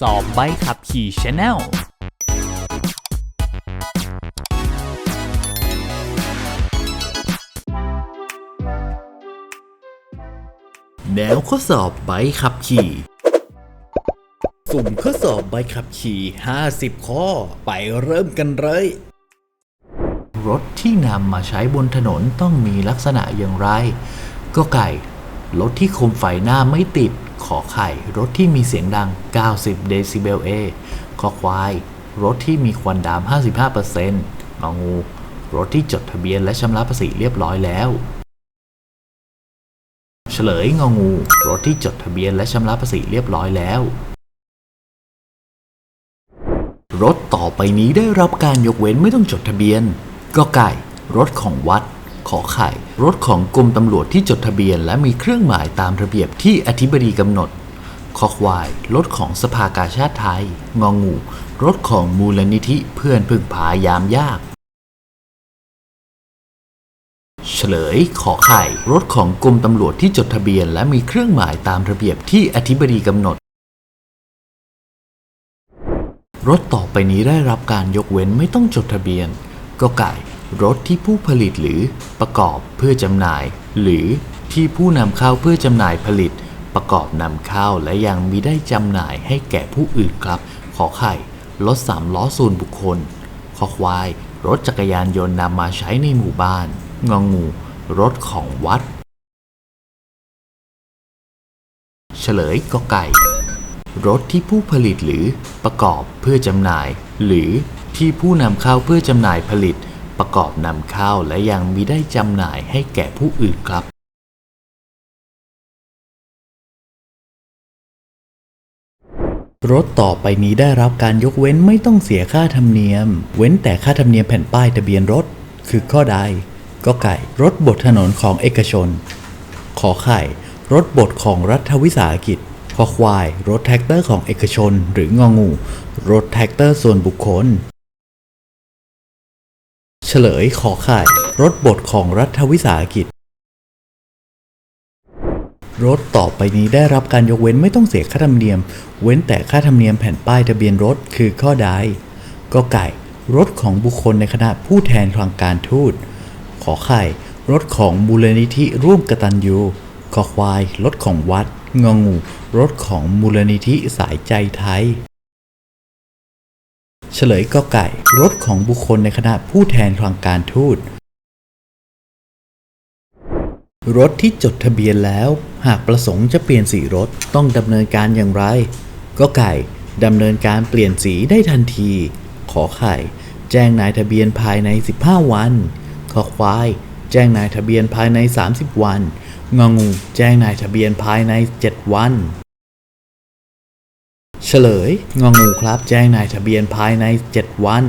สอบใบขับขี่ชแนลแนวข้อสอบใบขับขี่ สุ่มข้อสอบใบขับขี่ 50 ข้อ ไปเริ่มกันเลย รถที่นำมาใช้บนถนนต้องมีลักษณะอย่างไร ก็ไก่ รถที่โคมไฟหน้าไม่ติด ขอไข่ รถที่มีเสียงดัง 90 เดซิเบลเอขอควาย รถที่มีควันดำ55%งองู รถที่จดทะเบียนและชำระภาษีเรียบร้อยแล้ว เฉลยงองู รถที่จดทะเบียนและชำระภาษีเรียบร้อยแล้ว รถต่อไปนี้ได้รับการยกเว้นไม่ต้องจดทะเบียนก็ไก่ รถของวัด ขอไข่ รถของกรมตำรวจที่จดทะเบียน และมีเครื่องหมายตามระเบียบที่อธิบดีกำหนดคอควาย รถของสภากาชาติไทย งองู รถของมูลนิธิเพื่อนพึ่งพายามยาก เฉลย ขอไข่ รถของกรมตำรวจที่จดทะเบียน และมีเครื่องหมายตามระเบียบที่อธิบดีกำหนด รถต่อไปนี้ได้รับการยกเว้นไม่ต้องจดทะเบียนก็ไก่ รถที่ผู้ผลิตหรือประกอบเพื่อจำหน่าย หรือที่ผู้นำเข้าเพื่อจำหน่ายผลิต ประกอบนำเข้าและยังมิได้จำหน่ายให้แก่ผู้อื่นครับ ขอไข่รถสามล้อส่วนบุคคลขอควายรถจักรยานยนต์นำมาใช้ในหมู่บ้าน งองู รถของวัด เฉลยก็ไก่ รถที่ผู้ผลิตหรือประกอบเพื่อจำหน่าย หรือที่ผู้นำเข้าเพื่อจำหน่ายผลิต ประกอบนำเข้าและยังมิได้จำหน่ายให้แก่ผู้อื่นครับรถต่อไปนี้ได้รับการยกเว้นไม่ต้องเสียค่าธรรมเนียม เว้นแต่ค่าธรรมเนียมแผ่นป้ายทะเบียนรถ คือข้อใดก็ไก่ รถบดถนนของเอกชน ขอไข่ รถบดของรัฐวิสาหกิจขอควาย รถแท็กเตอร์ของเอกชน หรืององู รถแท็กเตอร์ส่วนบุคคล เฉลยขอไข่รถบดของรัฐวิสาหกิจ รถต่อไปนี้ได้รับการยกเว้นไม่ต้องเสียค่าธรรมเนียม เว้นแต่ค่าธรรมเนียมแผ่นป้ายทะเบียนรถคือข้อใดก็ไก่ รถของบุคคลในคณะผู้แทนทางการทูต ขอไข่ รถของมูลนิธิร่วมกตัญญูขอควาย รถของวัดงองู รถของมูลนิธิสายใจไทย เฉลยก็ไก่ รถของบุคคลในคณะผู้แทนทางการทูต รถที่จดทะเบียนแล้ว หากประสงค์จะเปลี่ยนสีรถต้องดำเนินการอย่างไร ก็ไก่ดำเนินการเปลี่ยนสีได้ทันที ขอไข่ แจ้งนายทะเบียนภายใน 15 วัน ขอควาย แจ้งนายทะเบียนภายใน 30 วันงองู แจ้งนายทะเบียนภายใน 7 วัน เฉลยงองูครับ แจ้งนายทะเบียนภายใน 7 วัน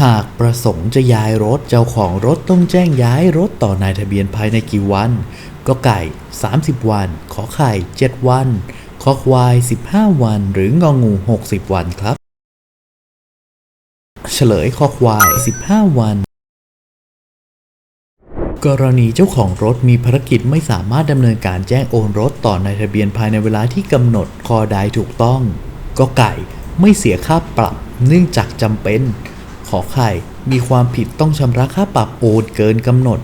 หากประสงค์จะย้ายรถเจ้าของรถต้องแจ้งย้ายรถต่อนายทะเบียนภายในกี่วันก็ไก่ 30 วัน ขอไข่ 7 วัน ขอควาย 15 วัน หรืององู 60 วันครับ เฉลยคอควาย 15 วัน กรณีเจ้าของรถมีภารกิจไม่สามารถดำเนินการแจ้งโอนรถต่อนายทะเบียนภายในเวลาที่กำหนดคอใดถูกต้อง ก็ไก่ไม่เสียค่าปรับเนื่องจากจำเป็น ขอไข่มีความผิดต้องชำระค่าปรับโอนเกินกำหนด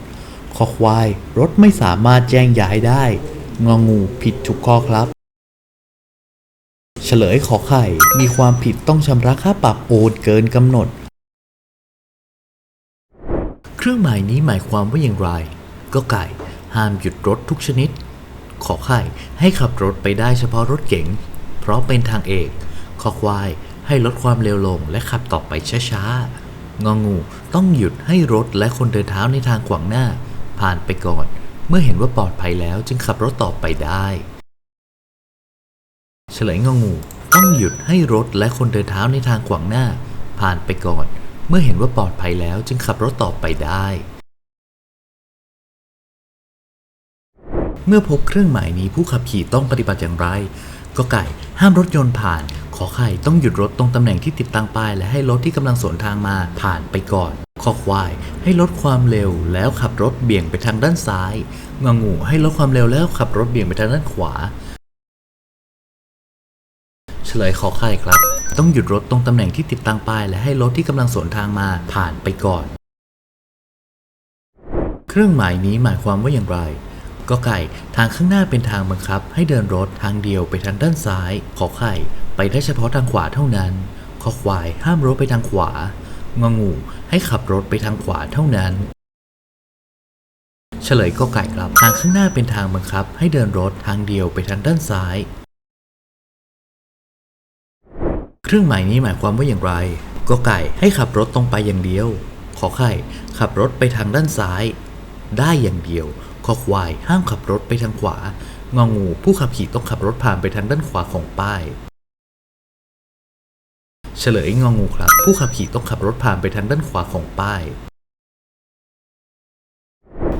ขอควายรถไม่สามารถแจ้งย้ายได้ งองูผิดทุกข้อครับ เฉลยขอไข่มีความผิดต้องชำระค่าปรับโอนเกินกำหนด เครื่องหมายนี้หมายความว่าอย่างไร ก็ไก่ห้ามหยุดรถทุกชนิด ขอไข่ให้ขับรถไปได้เฉพาะรถเก๋ง เพราะเป็นทางเอก ขอควายให้ลดความเร็วลงและขับต่อไปช้าๆ งองูต้องหยุดให้รถและคนเดินเท้าในทางขวางหน้า ผ่านไปก่อน เมื่อเห็นว่าปลอดภัยแล้วจึงขับรถต่อไปได้ เฉลยงองูต้องหยุดให้รถและคนเดินเท้าในทางขวางหน้า ผ่านไปก่อนเมื่อเห็นว่าปลอดภัยแล้วจึงขับรถต่อไปได้ เมื่อพบเครื่องหมายนี้ผู้ขับขี่ต้องปฏิบัติอย่างไร ก็ไก่ห้ามรถยนต์ผ่าน ขอไข่ต้องหยุดรถตรงตำแหน่งที่ติดตั้งป้าย และให้รถที่กำลังสวนทางมาผ่านไปก่อนข้อควายให้ลดความเร็วแล้วขับรถเบี่ยงไปทางด้านซ้ายงงูให้ลดความเร็วแล้วขับรถเบี่ยงไปทางด้านขวา ฉลยขอไข่ครับ ต้องหยุดรถตรงตำแหน่งที่ติดตั้งป้าย และให้รถที่กำลังสวนทางมาผ่านไปก่อน เครื่องหมายนี้หมายความว่าอย่างไรก็ไก่ทางข้างหน้าเป็นทางบังคับ ให้เดินรถทางเดียวไปทางด้านซ้าย ขอไข่ไปได้เฉพาะทางขวาเท่านั้น ขอควายห้ามรถไปทางขวางองูให้ขับรถไปทางขวาเท่านั้น เฉลยก็ไก่ครับ ทางข้างหน้าเป็นทางบังคับ ให้เดินรถทางเดียวไปทางด้านซ้าย เครื่องหมายนี้หมายความว่าอย่างไรก็ไก่ให้ขับรถตรงไปอย่างเดียว ขอไข่ขับรถไปทางด้านซ้าย ได้อย่างเดียว ขอควายห้ามขับรถไปทางขวางองู ผู้ขับขี่ต้องขับรถผ่านไปทางด้านขวาของป้าย เฉลยงองูครับ ผู้ขับขี่ต้องขับรถผ่านไปทางด้านขวาของป้าย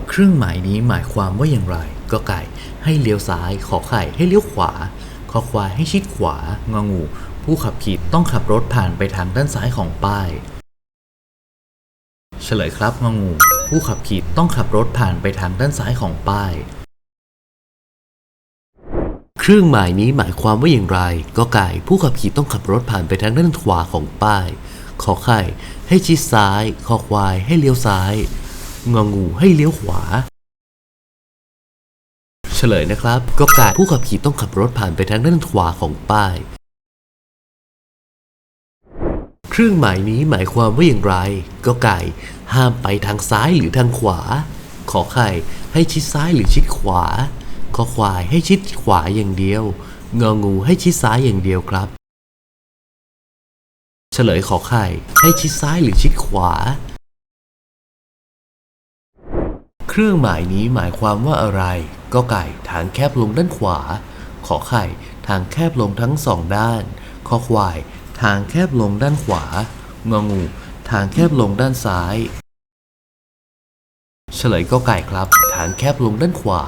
เครื่องหมายนี้หมายความว่าอย่างไร ก็ไก่ ให้เลี้ยวซ้าย ขอไข่ให้เลี้ยวขวา ขอควายให้ชิดขวางองู ผู้ขับขี่ต้องขับรถผ่านไปทางด้านซ้ายของป้าย เฉลยครับงองู ผู้ขับขี่ต้องขับรถผ่านไปทางด้านซ้ายของป้าย เครื่องหมายนี้หมายความว่าอย่างไร ก็ไก่ผู้ขับขี่ต้องขับรถผ่านไปทางด้านขวาของป้ายขอไข่ให้ชิดซ้ายขอควายให้เลี้ยวซ้าย งองูให้เลี้ยวขวา เฉลยนะครับ ก็ไก่ผู้ขับขี่ต้องขับรถผ่านไปทางด้านขวาของป้าย เครื่องหมายนี้หมายความว่าอย่างไร ก็ไก่ ห้ามไปทางซ้ายหรือทางขวา ขอไข่ให้ชิดซ้ายหรือชิดขวา ขอควายให้ชิดขวาอย่างเดียว งองูให้ชิดซ้ายอย่างเดียวครับ เฉลยขอไข่ให้ชิดซ้ายหรือชิดขวา เครื่องหมายนี้หมายความว่าอะไร ก็ไก่ทางแคบลงด้านขวา ขอไข่ทางแคบลงทั้งสองด้าน ขอควาย ทางแคบลงด้านขวา งองู ทางแคบลงด้านซ้าย เฉลยก็ไก่ครับ ทางแคบลงด้านขวา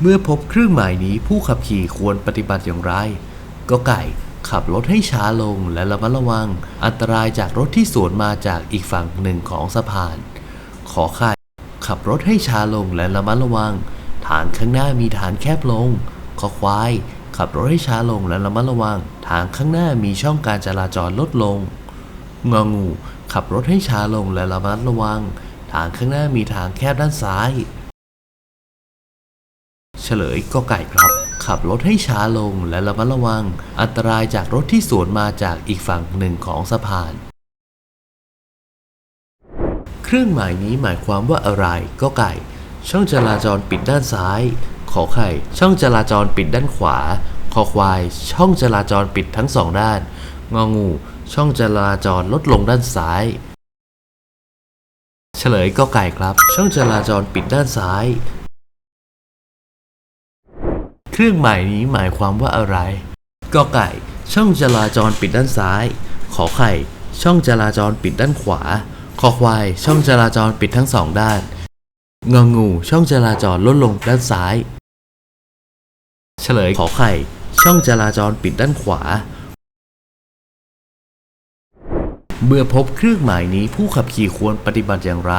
เมื่อพบเครื่องหมายนี้ผู้ขับขี่ควรปฏิบัติอย่างไร ก็ไก่ขับรถให้ช้าลงและระมัดระวัง อันตรายจากรถที่สวนมาจากอีกฝั่งหนึ่งของสะพาน ขอไข่ขับรถให้ช้าลงและระมัดระวังฐานข้างหน้ามีฐานแคบลง ขอควาย ขับรถให้ช้าลงและระมัดระวัง ทางข้างหน้ามีช่องการจราจรลดลง งองู ขับรถให้ช้าลงและระมัดระวัง ทางข้างหน้ามีทางแคบด้านซ้าย เฉลยก็ไก่ครับ ขับรถให้ช้าลงและระมัดระวัง อันตรายจากรถที่สวนมาจากอีกฝั่งหนึ่งของสะพาน เครื่องหมายนี้หมายความว่าอะไรก็ไก่ ช่องจราจรปิดด้านซ้าย ขอไข่ ช่องจราจรปิดด้านขวา คอควาย ช่องจราจรปิดทั้งสองด้าน งองู ช่องจราจรลดลงด้านซ้าย เฉลยก็ไก่ครับ ช่องจราจรปิดด้านซ้าย เครื่องหมายนี้หมายความว่าอะไรก็ไก่ ช่องจราจรปิดด้านซ้าย ขอไข่ ช่องจราจรปิดด้านขวา คอควาย ช่องจราจรปิดทั้งสองด้านงองู ช่องจราจรลดลงด้านซ้าย เฉลยขอไข่ ช่องจราจรปิดด้านขวา เมื่อพบเครื่องหมายนี้ผู้ขับขี่ควรปฏิบัติอย่างไร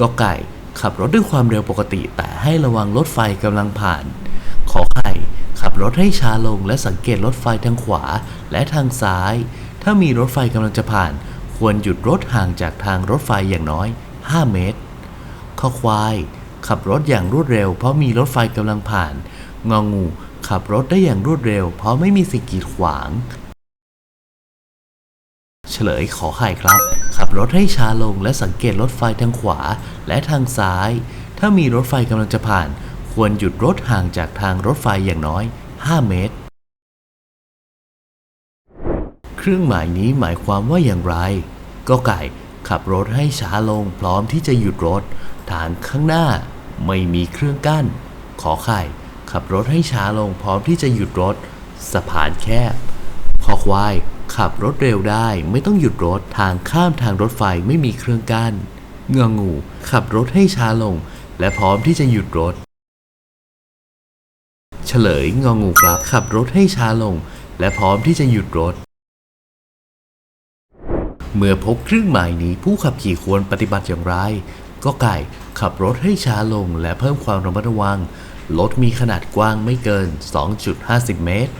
ก็ไก่ขับรถด้วยความเร็วปกติ แต่ให้ระวังรถไฟกำลังผ่าน ขอไข่ ขับรถให้ช้าลงและสังเกตรถไฟทางขวาและทางซ้าย ถ้ามีรถไฟกำลังจะผ่าน ควรหยุดรถห่างจากทางรถไฟอย่างน้อย 5 เมตร ข้อควาย ขับรถอย่างรวดเร็ว เพราะมีรถไฟกำลังผ่าน งองู ขับรถได้อย่างรวดเร็ว เพราะไม่มีสิ่งกีดขวาง เฉลยขอไข่ครับ ขับรถให้ช้าลงและสังเกตรถไฟทางขวาและทางซ้าย ถ้ามีรถไฟกำลังจะผ่าน ควรหยุดรถห่างจากทางรถไฟอย่างน้อย 5 เมตร เครื่องหมายนี้หมายความว่าอย่างไร ก็ไก่ขับรถให้ช้าลงพร้อมที่จะหยุดรถ ทางข้างหน้าไม่มีเครื่องกั้น ขอไข่ ขับรถให้ช้าลงพร้อมที่จะหยุดรถ สะพานแคบคอควาย ขับรถเร็วได้ไม่ต้องหยุดรถทางข้ามทางรถไฟไม่มีเครื่องกั้นเงองู ขับรถให้ช้าลง และพร้อมที่จะหยุดรถ เฉลยงองูครับ ขับรถให้ช้าลง และพร้อมที่จะหยุดรถ เมื่อพบเครื่องหมายนี้ผู้ขับขี่ควรปฏิบัติอย่างไร ก็ไก่ ขับรถให้ช้าลงและเพิ่มความระมัดระวัง รถมีขนาดกว้างไม่เกิน 2.50 เมตร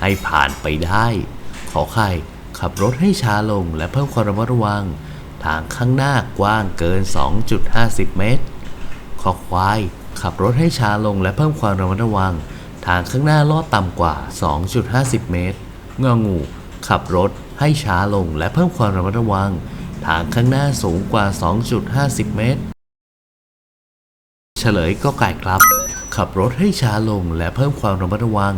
ให้ผ่านไปได้ ขอไข่ขับรถให้ช้าลงและเพิ่มความระมัดระวัง ทางข้างหน้ากว้างเกิน 2.50 เมตร ขอควาย ขับรถให้ช้าลงและเพิ่มความระมัดระวัง ทางข้างหน้าลอดต่ำกว่า 2.50 เมตร งองู ขับรถให้ช้าลงและเพิ่มความระมัดระวัง ทางข้างหน้าสูงกว่า 2.50 เมตร เฉลยก็ไก่ครับ ขับรถให้ช้าลงและเพิ่มความระมัดระวัง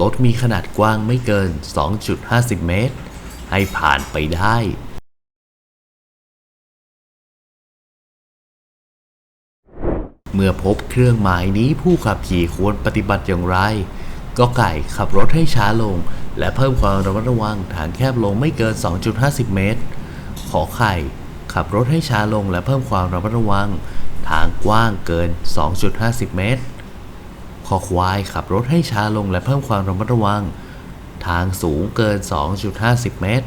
รถมีขนาดกว้างไม่เกิน 2.50 เมตร ให้ผ่านไปได้เมื่อพบเครื่องหมายนี้ผู้ขับขี่ควรปฏิบัติอย่างไร ก็ไก่ขับรถให้ช้าลง และเพิ่มความระมัดระวังทางแคบลงไม่เกิน 2.50 เมตร ขอไข่ ขับรถให้ช้าลงและเพิ่มความระมัดระวัง ทางกว้างเกิน 2.50 เมตรขอควายขับรถให้ช้าลงและเพิ่มความระมัดระวัง ทางสูงเกิน 2.50 เมตร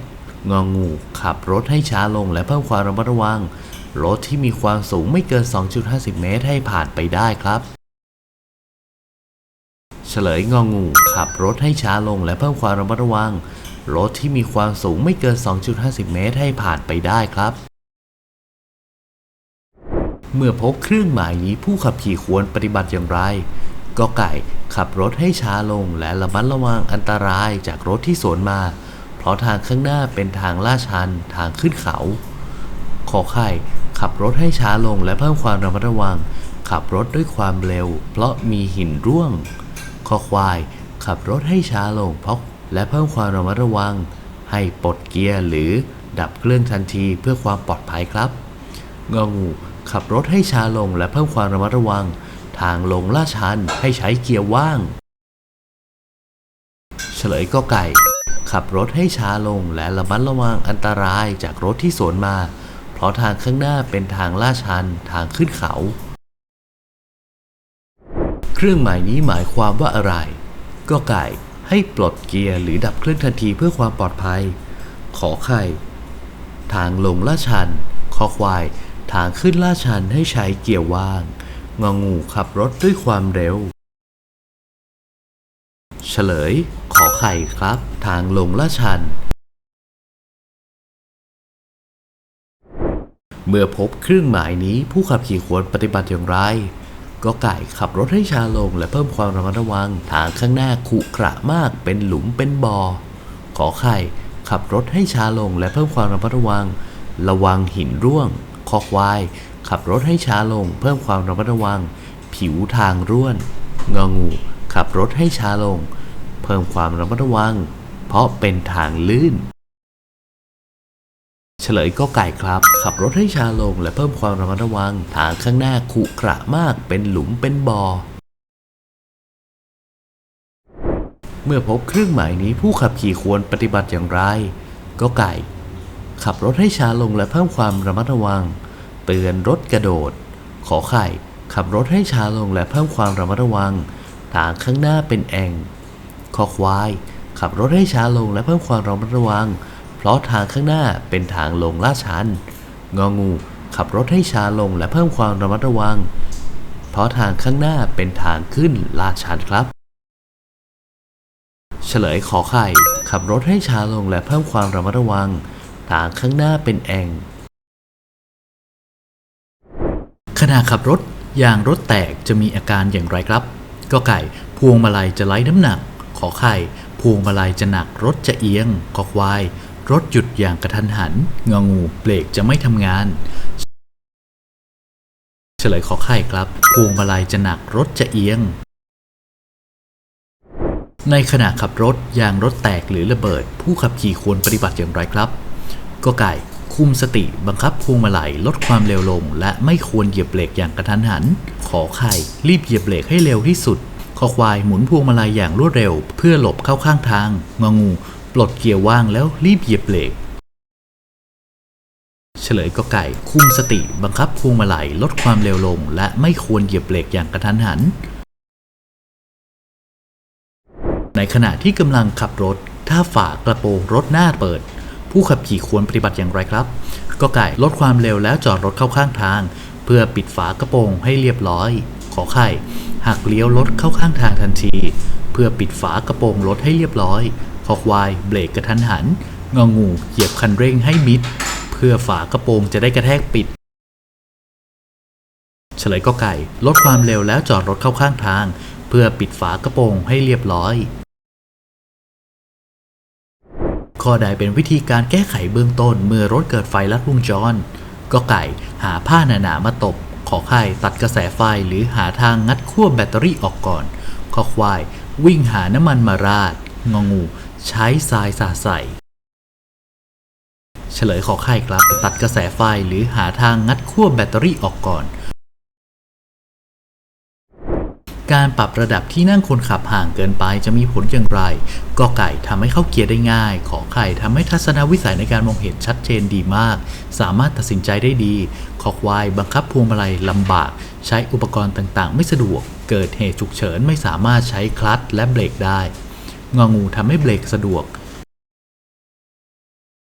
งองูขับรถให้ช้าลงและเพิ่มความระมัดระวัง รถที่มีความสูงไม่เกิน 2.50 เมตรให้ผ่านไปได้ครับ เฉลยงองูขับรถให้ช้าลงและเพิ่มความระมัดระวัง รถที่มีความสูงไม่เกิน 2.50 เมตรให้ผ่านไปได้ครับ เมื่อพบเครื่องหมายนี้ผู้ขับขี่ควรปฏิบัติอย่างไรก็ไก่ขับรถให้ช้าลงและระมัดระวังอันตรายจากรถที่สวนมา เพราะทางข้างหน้าเป็นทางลาดชันทางขึ้นเขา ขอไข่ขับรถให้ช้าลงและเพิ่มความระมัดระวัง ขับรถด้วยความเร็ว เพราะมีหินร่วง ขอควาย ขับรถให้ช้าลงเพราะและเพิ่มความระมัดระวัง ให้ปลดเกียร์หรือดับเครื่องทันทีเพื่อความปลอดภัยครับงองู ขับรถให้ช้าลงและเพิ่มความระมัดระวัง ทางลงลาดชันให้ใช้เกียร์ว่าง เฉลยก็ไก่ ขับรถให้ช้าลงและระมัดระวังอันตรายจากรถที่สวนมา เพราะทางข้างหน้าเป็นทางลาดชันทางขึ้นเขา เครื่องหมายนี้หมายความว่าอะไร ก็ไก่ให้ปลดเกียร์หรือดับเครื่องทันทีเพื่อความปลอดภัย ขอไข่ ทางลงลาดชันคอควาย ทางขึ้นลาดชันให้ใช้เกียร์ว่าง งองูขับรถด้วยความเร็ว เฉลย ขอไข่ครับ ทางลงลาดชัน เมื่อพบเครื่องหมายนี้ผู้ขับขี่ควรปฏิบัติอย่างไรก็ไก่ขับรถให้ช้าลงและเพิ่มความระมัดระวัง ทางข้างหน้าขรุขระมากเป็นหลุมเป็นบ่อขอไข่ขับรถให้ช้าลงและเพิ่มความระมัดระวัง ระวังหินร่วง คอควาย ขับรถให้ช้าลง เพิ่มความระมัดระวัง ผิวทางร่วน งองู ขับรถให้ช้าลง เพิ่มความระมัดระวัง เพราะเป็นทางลื่น เฉลยก็ไก่ครับ ขับรถให้ช้าลงและเพิ่มความระมัดระวัง ทางข้างหน้าขรุขระมาก เป็นหลุมเป็นบ่อเมื่อพบเครื่องหมายนี้ผู้ขับขี่ควรปฏิบัติอย่างไร ก็ไก่ ขับรถให้ช้าลงและเพิ่มความระมัดระวัง เตือนรถกระโดด ขอไข่ ขับรถให้ช้าลงและเพิ่มความระมัดระวัง ทางข้างหน้าเป็นแอ่งคอควาย ขับรถให้ช้าลงและเพิ่มความระมัดระวัง เพราะทางข้างหน้าเป็นทางลงลาดชัน งองู ขับรถให้ช้าลงและเพิ่มความระมัดระวัง เพราะทางข้างหน้าเป็นทางขึ้นลาดชันครับ เฉลยขอไข่ ขับรถให้ช้าลงและเพิ่มความระมัดระวัง ทางข้างหน้าเป็นแอ่งขณะขับรถยางรถแตกจะมีอาการอย่างไรครับก็ไก่พวงมาลัยจะไร้น้ำหนัก ขอไข่พวงมาลัยจะหนักรถจะเอียงขอควาย รถหยุดอย่างกระทันหันงองูเบรกจะไม่ทำงาน เฉลยขอไข่ครับ พวงมาลัยจะหนักรถจะเอียง ในขณะขับรถยางรถแตกหรือระเบิด ผู้ขับขี่ควรปฏิบัติอย่างไรครับ ก็ไก่ คุมสติบังคับพวงมาลัยลดความเร็วลง และไม่ควรเหยียบเบรกอย่างกระทันหัน ขอไข่รีบเหยียบเบรกให้เร็วที่สุดขอควายหมุนพวงมาลัยอย่างรวดเร็ว เพื่อหลบเข้าข้างทางงองู ปลดเกียร์ว่างแล้วรีบเหยียบเบรกเฉลยก็ไก่ คุมสติบังคับพวงมาลัยลดความเร็วลง และไม่ควรเหยียบเบรกอย่างกระทันหัน ในขณะที่กำลังขับรถ ถ้าฝากระโปรงรถหน้าเปิด ผู้ขับขี่ควรปฏิบัติอย่างไรครับ ก็ไก่ลดความเร็วแล้วจอดรถเข้าข้างทาง เพื่อปิดฝากระโปรงให้เรียบร้อย ขอไข่หักเลี้ยวรถเข้าข้างทางทันที เพื่อปิดฝากระโปรงรถให้เรียบร้อยคอควายเบรกกระทันหันงองูเหยียบคันเร่งให้มิด เพื่อฝากระโปรงจะได้กระแทกปิดเฉลยก็ไก่ ลดความเร็วแล้วจอดรถเข้าข้างทาง เพื่อปิดฝากระโปรงให้เรียบร้อย ข้อใดเป็นวิธีการแก้ไขเบื้องต้นเมื่อรถเกิดไฟลัดวงจรก็ไก่หาผ้าหนาๆมาตบ ขอไข่ตัดกระแสไฟหรือหาทางงัดขั้วแบตเตอรี่ออกก่อน ขอควาย วิ่งหาน้ำมันมาราด งองู ใช้ทรายสาใส่ เฉลยขอไข่ครับ ตัดกระแสไฟหรือหาทางงัดขั้วแบตเตอรี่ออกก่อน การปรับระดับที่นั่งคนขับห่างเกินไปจะมีผลอย่างไรกอไก่ทำให้เข้าเกียร์ได้ง่าย ขอไข่ทำให้ทัศนวิสัยในการมองเห็นชัดเจนดีมาก สามารถตัดสินใจได้ดี ขอควายบังคับพวงมาลัยลำบาก ใช้อุปกรณ์ต่างๆ ไม่สะดวก เกิดเหตุฉุกเฉินไม่สามารถใช้คลัตช์และเบรกได้ งองูทำให้เบรกสะดวก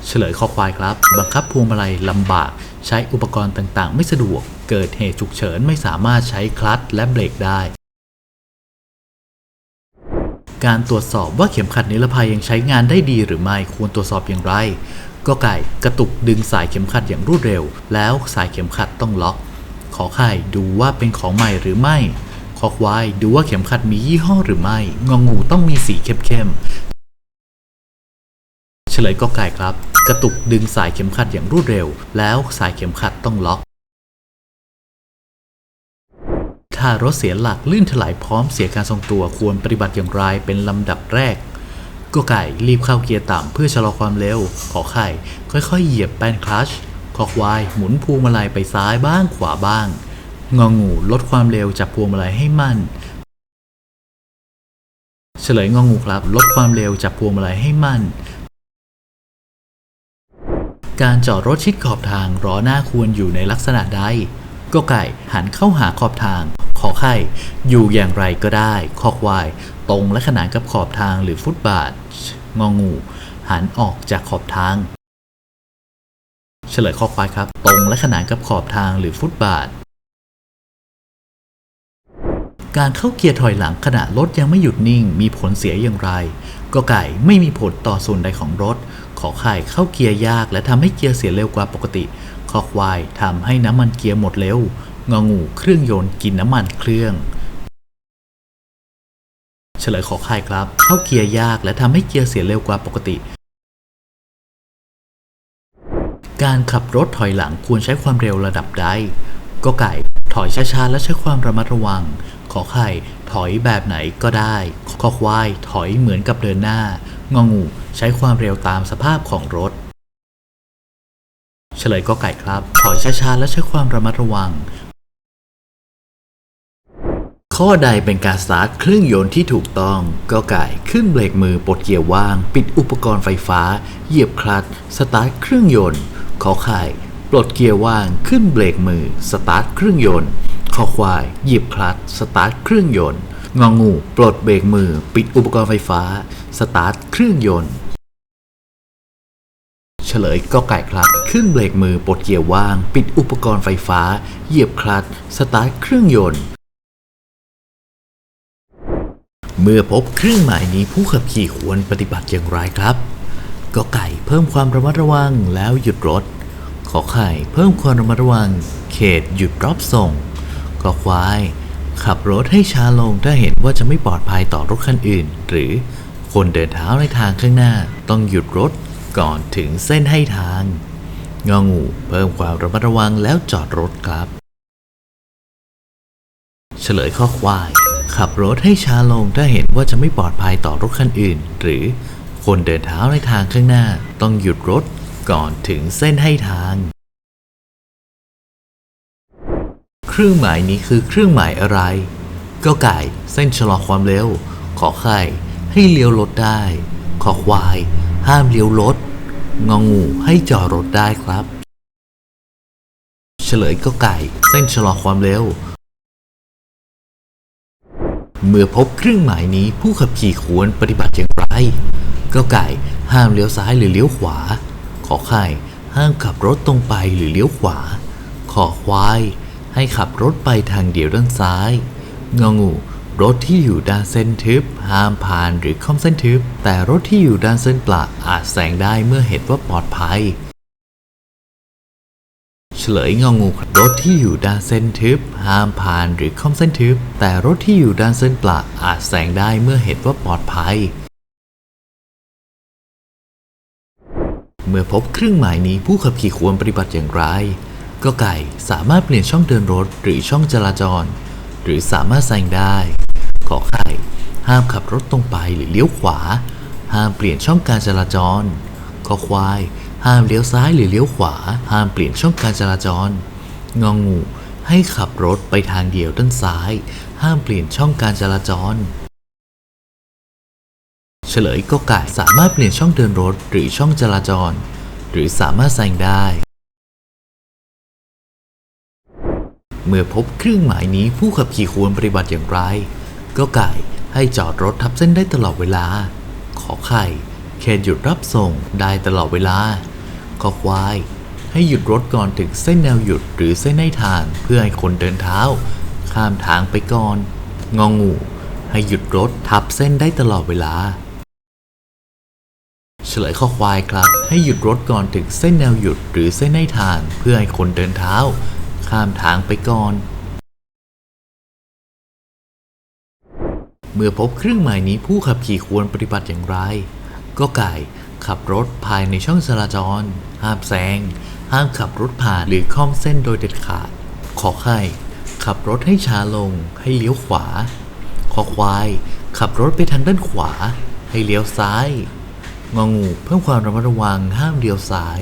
เฉลยคอควายครับ บังคับพวงมาลัยลำบาก ใช้อุปกรณ์ต่างๆ ไม่สะดวก เกิดเหตุฉุกเฉินไม่สามารถใช้คลัตช์และเบรกได้ การตรวจสอบว่าเข็มขัดนิรภัยยังใช้งานได้ดีหรือไม่ควรตรวจสอบอย่างไร ก็ไก่กระตุกดึงสายเข็มขัดอย่างรวดเร็ว แล้วสายเข็มขัดต้องล็อก ขอไข่ดูว่าเป็นของใหม่หรือไม่ขอควายดูว่าเข็มขัดมียี่ห้อหรือไม่งองูต้องมีสีเข้มๆเฉลยก็ไก่ครับ กระตุกดึงสายเข็มขัดอย่างรวดเร็ว แล้วสายเข็มขัดต้องล็อก ถ้ารถเสียหลักลื่นถลายพร้อมเสียการทรงตัวควรปฏิบัติอย่างไรเป็นลำดับแรกก็ไก่รีบเข้าเกียร์ต่ำเพื่อชะลอความเร็ว ขอไข่ ค่อยๆ เหยียบแป้นคลัช์ขอควาย หมุนพวงมาลัยไปซ้ายบ้างขวาบ้าง งองูลดความเร็วจากพวงมาลัยให้มั่น เฉลยงองูครับ ลดความเร็วจากพวงมาลัยให้มั่น การจอดรถชิดขอบทางล้อหน้าควรอยู่ในลักษณะใด ก็ไก่หันเข้าหาขอบทาง ขอไข่อยู่อย่างไรก็ได้คอควาย ตรงและขนานกับขอบทางหรือฟุตบาท งองู หันออกจากขอบทาง เฉลยข้อควายครับ ตรงและขนานกับขอบทางหรือฟุตบาท การเข้าเกียร์ถอยหลังขณะรถยังไม่หยุดนิ่ง มีผลเสียอย่างไรก็ไก่ไม่มีผลต่อส่วนใดของรถ ขอไข่เข้าเกียร์ยากและทำให้เกียร์เสียเร็วกว่าปกติ คอควายทำให้น้ำมันเกียร์หมดเร็วงองูเครื่องยนต์กินน้ำมันเครื่อง เฉลยขอไข่ครับ เข้าเกียร์ยากและทำให้เกียร์เสียเร็วกว่าปกติ การขับรถถอยหลังควรใช้ความเร็วระดับใดก็ไก่ถอยช้าๆและใช้ความระมัดระวัง ขอไข่ถอยแบบไหนก็ได้ ขอควายถอยเหมือนกับเดินหน้างองูใช้ความเร็วตามสภาพของรถ เฉลยก็ไก่ครับ ถอยช้าๆและใช้ความระมัดระวัง ข้อใดเป็นการสตาร์ทเครื่องยนต์ที่ถูกต้องก็ไก่ขึ้นเบรกมือปลดเกียร์ว่าง ปิดอุปกรณ์ไฟฟ้า เหยียบคลัตช์สตาร์ทเครื่องยนต์ ขอไข่ปลดเกียร์ว่างขึ้นเบรกมือ สตาร์ทเครื่องยนต์ขอควายเหยียบคลัตช์สตาร์ทเครื่องยนต์งองู ปลดเบรกมือ ปิดอุปกรณ์ไฟฟ้า สตาร์ทเครื่องยนต์ เฉลยก็ไก่ครับ ขึ้นเบรกมือปลดเกียร์ว่าง ปิดอุปกรณ์ไฟฟ้า เหยียบคลัตช์สตาร์ทเครื่องยนต์ เมื่อพบเครื่องหมายนี้ผู้ขับขี่ควรปฏิบัติอย่างไรครับก็ไก่เพิ่มความระมัดระวังแล้วหยุดรถ ขอไข่เพิ่มความระมัดระวัง เขตหยุดรับส่งขอควาย ขับรถให้ช้าลงถ้าเห็นว่าจะไม่ปลอดภัยต่อรถคันอื่น หรือคนเดินเท้าในทางข้างหน้า ต้องหยุดรถ ก่อนถึงเส้นให้ทาง งองูเพิ่มความระมัดระวังแล้วจอดรถครับ เฉลยข้อควาย ขับรถให้ช้าลงถ้าเห็นว่าจะไม่ปลอดภัยต่อรถคันอื่น หรือคนเดินเท้าในทางข้างหน้าต้องหยุดรถก่อนถึงเส้นให้ทาง เครื่องหมายนี้คือเครื่องหมายอะไร ก็ไก่เส้นชะลอความเร็ว ขอไข่ให้เลี้ยวรถได้ ขอควาย ห้ามเลี้ยวรถ งองูให้จอดรถได้ครับ เฉลยก็ไก่ เส้นชะลอความเร็ว เมื่อพบเครื่องหมายนี้ผู้ขับขี่ควรปฏิบัติอย่างไรก็ไก่ ห้ามเลี้ยวซ้ายหรือเลี้ยวขวา ขอไข่ ห้ามขับรถตรงไปหรือเลี้ยวขวา ขอควาย ให้ขับรถไปทางเดียวด้านซ้าย งองู รถที่อยู่ด้านเส้นทึบ ห้ามผ่านหรือค่อมเส้นทึบ แต่รถที่อยู่ด้านเส้นเปล่าอาจแซงได้เมื่อเห็นว่าปลอดภัย เฉลยงองูรถที่อยู่ด้านเส้นทึบ ห้ามผ่านหรือค่อมเส้นทึบ แต่รถที่อยู่ด้านเส้นเปล่าอาจแซงได้เมื่อเห็นว่าปลอดภัยเมื่อพบเครื่องหมายนี้ผู้ขับขี่ควรปฏิบัติอย่างไร ก็ไก่สามารถเปลี่ยนช่องเดินรถหรือช่องจราจร หรือสามารถแซงได้ ขอไข่ ห้ามขับรถตรงไปหรือเลี้ยวขวา ห้ามเปลี่ยนช่องการจราจร ขอควาย ห้ามเลี้ยวซ้ายหรือเลี้ยวขวา ห้ามเปลี่ยนช่องการจราจร งองู ให้ขับรถไปทางเดียวด้านซ้าย ห้ามเปลี่ยนช่องการจราจร เฉลยก็ไก่สามารถเปลี่ยนช่องเดินรถหรือช่องจราจร หรือสามารถแซงได้เมื่อพบเครื่องหมายนี้ผู้ขับขี่ควรปฏิบัติอย่างไร ก็ไก่ให้จอดรถทับเส้นได้ตลอดเวลา ขอไข่เขตหยุดรับส่งได้ตลอดเวลา ขอควาย ให้หยุดรถก่อนถึงเส้นแนวหยุดหรือเส้นให้ทางเพื่อให้คนเดินเท้า ข้ามทางไปก่อน งองู ให้หยุดรถทับเส้นได้ตลอดเวลา เฉลยข้อควายครับ ให้หยุดรถก่อนถึงเส้นแนวหยุดหรือเส้นให้ทางเพื่อให้คนเดินเท้า ข้ามทางไปก่อน เมื่อพบเครื่องหมายนี้ผู้ขับขี่ควรปฏิบัติอย่างไร ก็ไก่ขับรถภายในช่องจราจร ห้ามแซง ห้ามขับรถผ่านหรือค่อมเส้นโดยเด็ดขาด ขอไข่ขับรถให้ช้าลง ให้เลี้ยวขวา ขอควาย ขับรถไปทางด้านขวา ให้เลี้ยวซ้าย งองูเพิ่มความระมัดระวังห้ามเลี้ยวซ้าย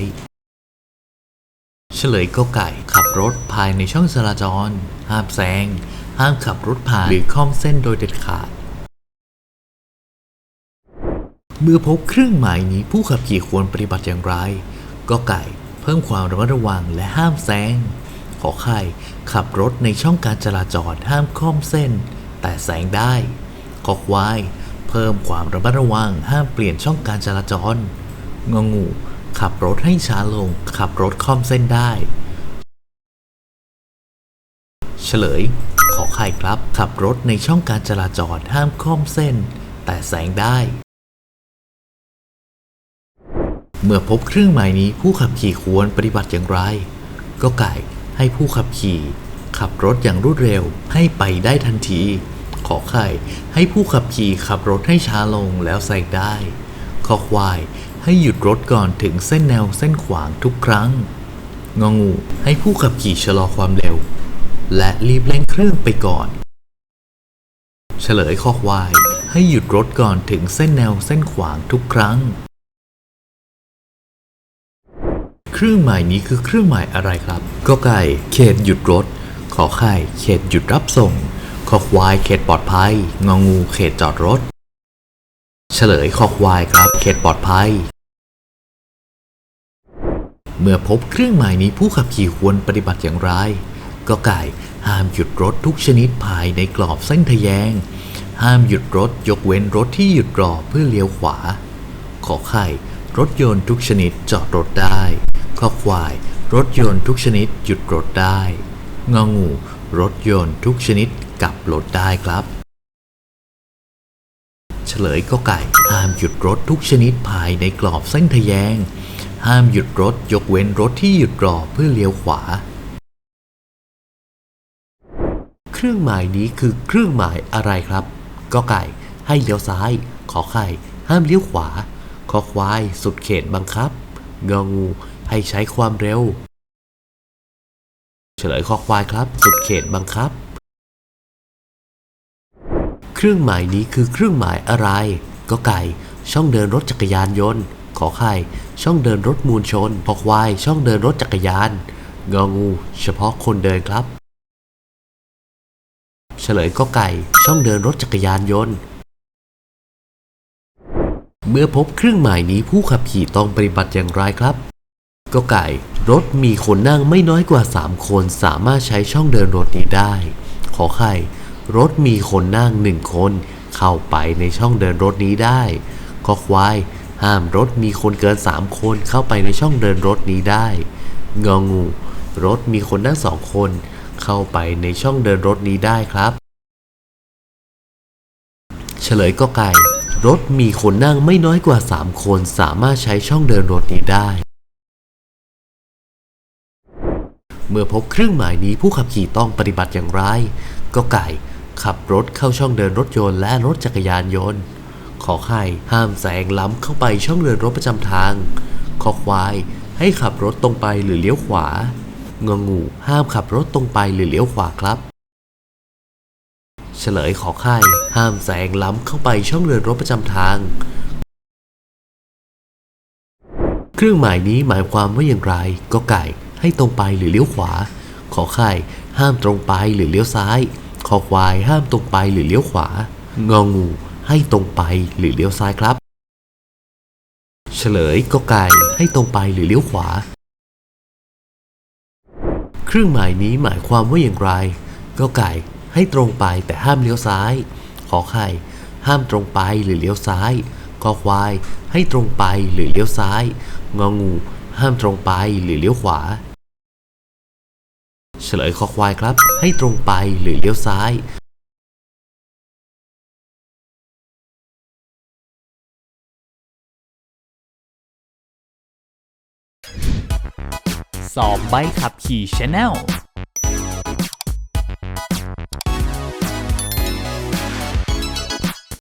เฉลยก็ไก่ขับรถภายในช่องจราจร ห้ามแซง ห้ามขับรถผ่านหรือค่อมเส้นโดยเด็ดขาด เมื่อพบเครื่องหมายนี้ผู้ขับขี่ควรปฏิบัติอย่างไร ก็ไก่เพิ่มความระมัดระวังและห้ามแซง ขอไข่ขับรถในช่องการจราจรห้ามค่อมเส้น แต่แซงได้ ขอควาย เพิ่มความระมัดระวังห้ามเปลี่ยนช่องการจราจร งองูขับรถให้ช้าลง ขับรถค่อมเส้นได้ เฉลย ขอไข่ครับ ขับรถในช่องการจราจรห้ามค่อมเส้น แต่แซงได้ เมื่อพบเครื่องหมายนี้ผู้ขับขี่ควรปฏิบัติอย่างไร ก็ไก่ให้ผู้ขับขี่ขับรถอย่างรวดเร็วให้ไปได้ทันที ขอไข่ให้ผู้ขับขี่ขับรถให้ช้าลงแล้วแซงได้ ขอควายให้หยุดรถก่อนถึงเส้นแนวเส้นขวางทุกครั้ง งองูให้ผู้ขับขี่ชะลอความเร็ว และรีบเร่งเครื่องไปก่อน เฉลยข้อควายให้หยุดรถก่อนถึงเส้นแนวเส้นขวางทุกครั้ง เครื่องหมายนี้คือเครื่องหมายอะไรครับก็ไก่เขตหยุดรถ ขอไข่เขตหยุดรับส่ง ขอควายเขตปลอดภัย งองูเขตจอดรถ เฉลยขอควายครับ เขตปลอดภัย เมื่อพบเครื่องหมายนี้ผู้ขับขี่ควรปฏิบัติอย่างไรก็ไก่ห้ามหยุดรถทุกชนิดภายในกรอบเส้นทะแยง ห้ามหยุดรถยกเว้นรถที่หยุดรอเพื่อเลี้ยวขวา ขอไข่รถยนต์ทุกชนิดจอดรถได้ ขอควาย รถยนต์ทุกชนิดหยุดรถได้ งองู รถยนต์ทุกชนิดกลับรถได้ครับ เฉลยก็ไก่ห้ามหยุดรถทุกชนิดภายในกรอบเส้นทะแยง ห้ามหยุดรถยกเว้นรถที่หยุดรอเพื่อเลี้ยวขวา เครื่องหมายนี้คือเครื่องหมายอะไรครับก็ไก่ ให้เลี้ยวซ้าย ขอไข่ ห้ามเลี้ยวขวา ขอควาย สุดเขตบังคับงองู ให้ใช้ความเร็ว เฉลยข้อควายครับ สุดเขตบังคับ เครื่องหมายนี้คือเครื่องหมายอะไร ก็ไก่ ช่องเดินรถจักรยานยนต์ ขอไข่ ช่องเดินรถมูลชนขอควาย ช่องเดินรถจักรยาน งองู เฉพาะคนเดินครับ เฉลยก็ไก่ ช่องเดินรถจักรยานยนต์เมื่อพบเครื่องหมายนี้ผู้ขับขี่ต้องปฏิบัติอย่างไรครับ ก็ไก่ รถมีคนนั่งไม่น้อยกว่า 3 คนสามารถใช้ช่องเดินรถนี้ได้ ขอไข่ รถมีคนนั่งหนึ่งคน เข้าไปในช่องเดินรถนี้ได้ขอควาย ห้ามรถมีคนเกิน 3 คนเข้าไปในช่องเดินรถนี้ได้งองู รถมีคนนั่งสองคน เข้าไปในช่องเดินรถนี้ได้ครับ เฉลยก็ไก่ รถมีคนนั่งไม่น้อยกว่า 3 คนสามารถใช้ช่องเดินรถนี้ได้ เมื่อพบเครื่องหมายนี้ผู้ขับขี่ต้องปฏิบัติอย่างไรก็ไก่ขับรถเข้าช่องเดินรถยนต์และรถจักรยานยนต์ ขอไข่ห้ามแซงล้ำเข้าไปช่องเดินรถประจำทาง ขอควายให้ขับรถตรงไปหรือเลี้ยวขวางองูห้ามขับรถตรงไปหรือเลี้ยวขวาครับ เฉลยขอไข่ห้ามแซงล้ำเข้าไปช่องเดินรถประจำทาง เครื่องหมายนี้หมายความว่าอย่างไรก็ไก่ ให้ตรงไปหรือเลี้ยวขวา ขอไข่ห้ามตรงไปหรือเลี้ยวซ้าย ขอควายห้ามตรงไปหรือเลี้ยวขวา งองู ให้ตรงไปหรือเลี้ยวซ้ายครับ เฉลยก็ไก่ให้ตรงไปหรือเลี้ยวขวา เครื่องหมายนี้หมายความว่าอย่างไร ก็ไก่ให้ตรงไปแต่ห้ามเลี้ยวซ้าย ขอไข่ห้ามตรงไปหรือเลี้ยวซ้ายคอควายให้ตรงไปหรือเลี้ยวซ้าย งองู ห้ามตรงไปหรือเลี้ยวขวา เฉลยคอควายครับ ให้ตรงไปหรือเลี้ยวซ้ายสอบใบขับขี่ชาแนล